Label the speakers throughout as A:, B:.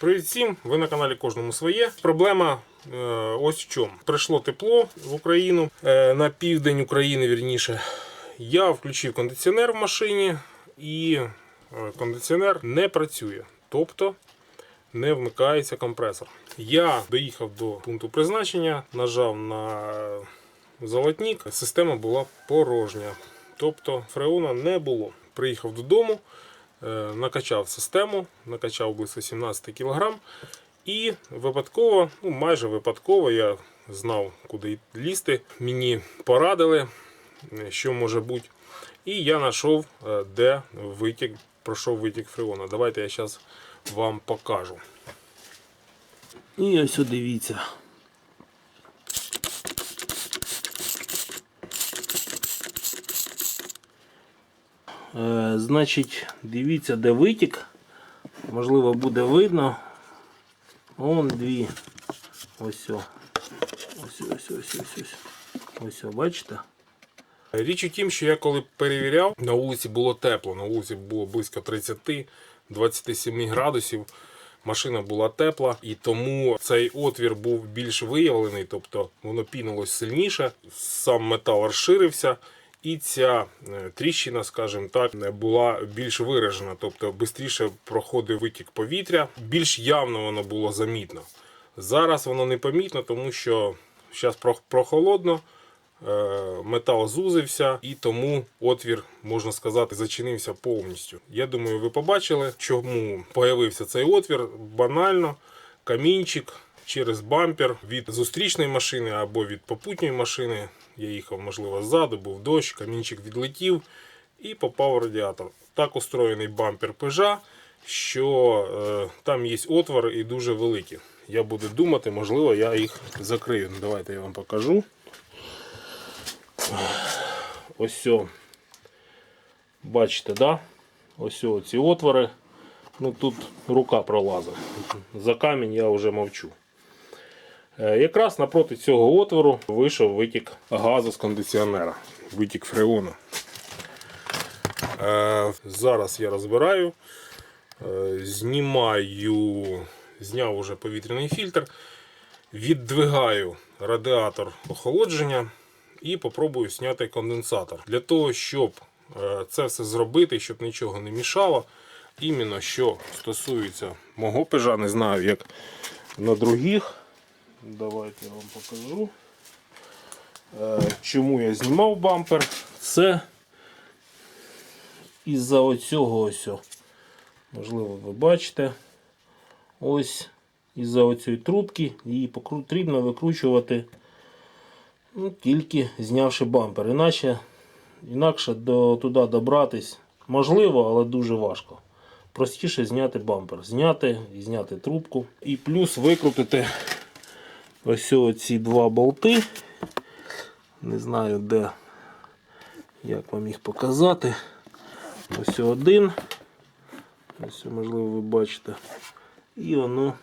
A: Привіт всім! Ви на каналі Кожному своє. Проблема е, ось в чому. Прийшло тепло в Україну е, на південь України, вірніше. Я включив кондиціонер в машині і е, кондиціонер не працює. Тобто не вмикається компресор. Я доїхав до пункту призначення, нажав на золотник, система була порожня. Тобто фреона не було. Приїхав додому, накачав систему, накачав близько 17 кг. І випадково, ну майже випадково, я знав, куди лізти. Мені порадили, е, що може бути. І я знайшов, е, де витік, пройшов витік фреона. Давайте я зараз вам покажу.
B: І ось дивіться. Значить, дивіться, де витік. Можливо, буде видно. Вон дві. Ось. о. Ось, ось, ось, ось, ось. Ось, бачите?
A: Річ у тім, що я коли перевіряв, на вулиці було тепло, на вулиці було близько 30-27 градусів. Машина була тепла, і тому цей отвір був більш виявлений, тобто воно пінулось сильніше, сам метал розширився, і ця е, тріщина, скажімо так, була більш виражена, тобто швидше проходив витік повітря, більш явно воно було замітно. Зараз воно не помітно, тому що зараз прохолодно, е, метал зузився, і тому отвір, можна сказати, зачинився повністю. Я думаю, ви побачили, чому появився цей отвір. Банально, камінчик через бампер від зустрічної машини або від попутньої машини. Я їхав, можливо, ззаду, був дощ, камінчик відлетів і попав в радіатор. Так устроєний бампер Peugeot, що е, там є отвори і дуже великі. Я буду думати, можливо, я їх закрию. Давайте я вам покажу. Ось. Бачите, да? Ось ці отвори. Ну тут рука пролазить. За камінь я вже мовчу. Е, Якраз напроти цього отвору вийшов витік газу з кондиціонера. Витік фреону. Е, Зараз я розбираю. Е, Знімаю, зняв уже повітряний фільтр. Віддвигаю радіатор охолодження і попробую зняти конденсатор. Для того, щоб це все зробити, щоб нічого не мішало. Іменно що стосується мого пежа, не знаю, як на других. Давайте я вам покажу. Е, Чому я знімав бампер? Це із-за оцього ось. Можливо, ви бачите. Ось із-за оцієї трубки її потрібно викручувати ну, тільки знявши бампер. Іначе, інакше до, туди добратись можливо, але дуже важко. Простіше зняти бампер. Зняти і зняти трубку. І плюс викрутити ось ці два болти. Не знаю де, як вам їх показати. Ось один. Ось, можливо, ви бачите. І воно,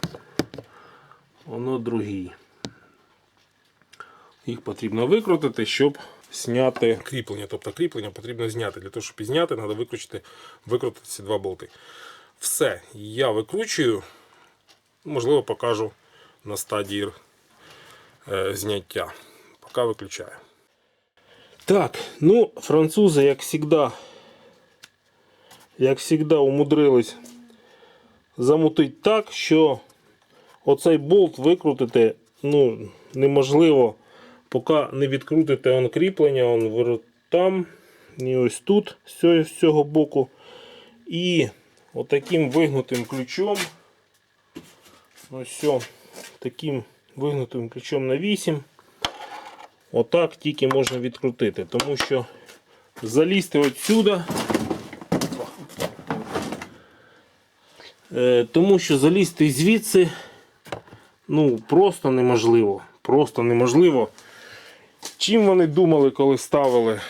A: воно другий. Їх потрібно викрутити, щоб зняти кріплення. Тобто кріплення потрібно зняти. Для того, щоб зняти, треба викрутити, викрутити ці два болти. Все, я викручую. Можливо, покажу на стадії зняття. Поки виключаю. Так, ну, французи, як завжди, як завжди, умудрились замутити так, що оцей болт викрутити ну, неможливо, поки не відкрутите он кріплення, он там, і ось тут, з цього боку. І отаким вигнутим ключом, ось все, таким вигнутим ключом на 8. Отак тільки можна відкрутити, тому що залізти отсюди. Е, тому що залізти звідси ну, просто неможливо. Просто неможливо. Чим вони думали, коли ставили,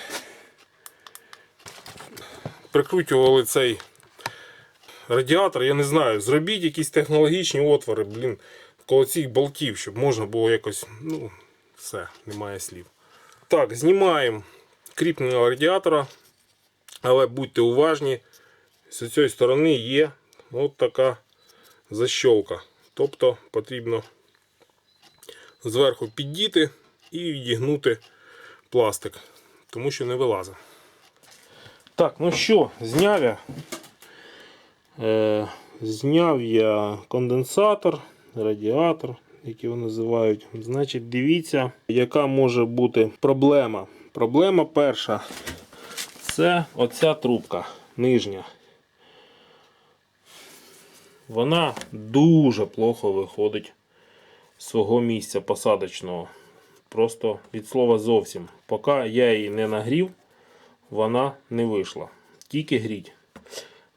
A: прикручували цей радіатор, я не знаю, зробіть якісь технологічні отвори, блін, коло цих болтів, щоб можна було якось, ну, все, немає слів. Так, знімаємо кріплення радіатора, але будьте уважні, з цієї сторони є от така защолка. Тобто потрібно зверху піддіти і відігнути пластик, тому що не вилазить. Так, ну що, зняв я. Е, зняв я конденсатор, радіатор, як його називають. Значить, дивіться, яка може бути проблема. Проблема перша це оця трубка нижня. Вона дуже плохо виходить з свого місця посадочного. Просто від слова зовсім. Поки я її не нагрів, вона не вийшла. Тільки гріть.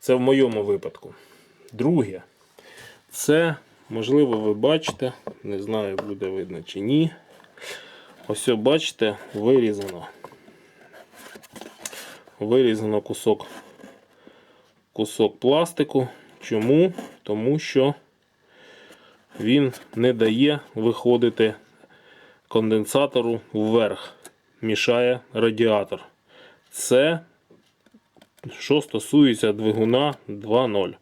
A: Це в моєму випадку. Друге, це, можливо, ви бачите, не знаю, буде видно чи ні. Ось, бачите, вирізано. Вирізано кусок, кусок пластику. Чому? Тому що він не дає виходити конденсатору вверх, мішає радіатор. Це що стосується двигуна 2.0.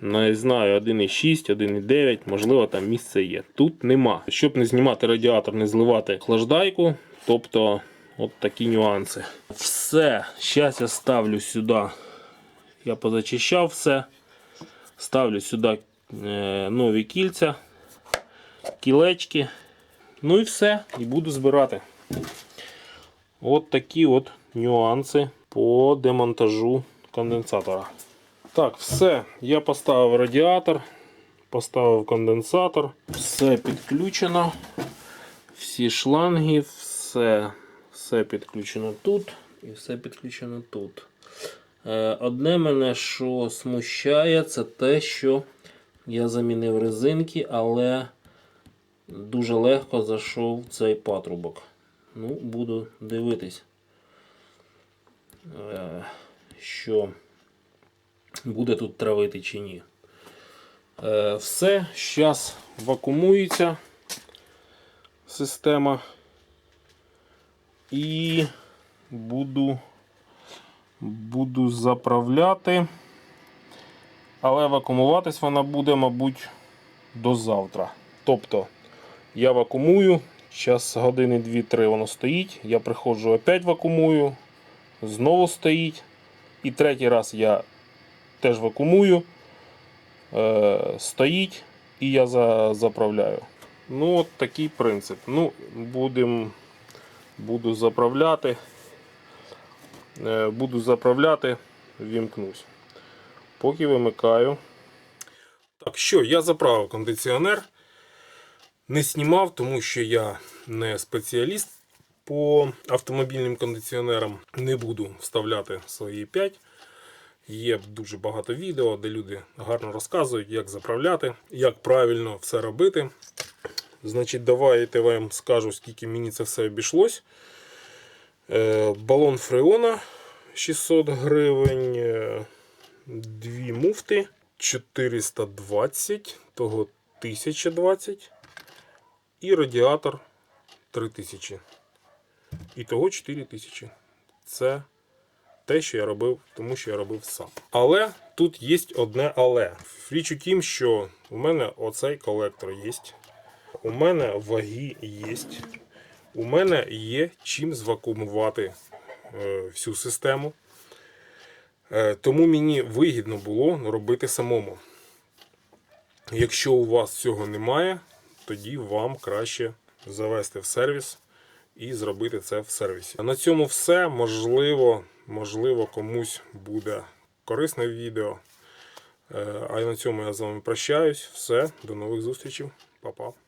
A: Не знаю, 1.6, 1.9, можливо, там місце є. Тут нема. Щоб не знімати радіатор, не зливати хлаждайку, тобто от такі нюанси. Все, зараз я ставлю сюди. Я позачищав все. Ставлю сюди е, нові кільця, кілечки. Ну і все, і буду збирати. От такі от нюанси по демонтажу конденсатора. Так, все. Я поставив радіатор, поставив конденсатор, все підключено. Всі шланги, все, все підключено тут і все підключено тут. Е, Одне мене, що смущає, це те, що я замінив резинки, але дуже легко зайшов цей патрубок. Ну, буду дивитись, е, що буде тут травити чи ні. Е, Все, зараз вакуумується система. І буду, буду заправляти. Але вакуумуватись вона буде, мабуть, до завтра. Тобто я вакуумую, зараз години 2-3 воно стоїть. Я приходжу опять вакуумую, знову стоїть. І третій раз я теж вакуумую, е, стоїть і я за, заправляю. Ну, от такий принцип. Ну, будем, буду заправляти. Е, буду заправляти, вімкнусь. Поки вимикаю. Так, що, я заправив кондиціонер. Не знімав, тому що я не спеціаліст по автомобільним кондиціонерам. Не буду вставляти свої 5. Є дуже багато відео, де люди гарно розказують, як заправляти, як правильно все робити. Значить, давайте вам скажу, скільки мені це все обійшлось. Е, Балон фреона 600 гривень, е, дві муфти 420, того 1020 і радіатор 3000. І того 4000. Це те, що я робив, тому що я робив сам. Але тут є одне але. Річ у тім, що у мене оцей колектор є. У мене ваги є. У мене є чим звакуумувати е, всю систему. Е, тому мені вигідно було робити самому. Якщо у вас цього немає, тоді вам краще завести в сервіс і зробити це в сервісі. На цьому все. Можливо, можливо, комусь буде корисне відео. Е, А на цьому я з вами прощаюсь. Все, до нових зустрічей. Па-па.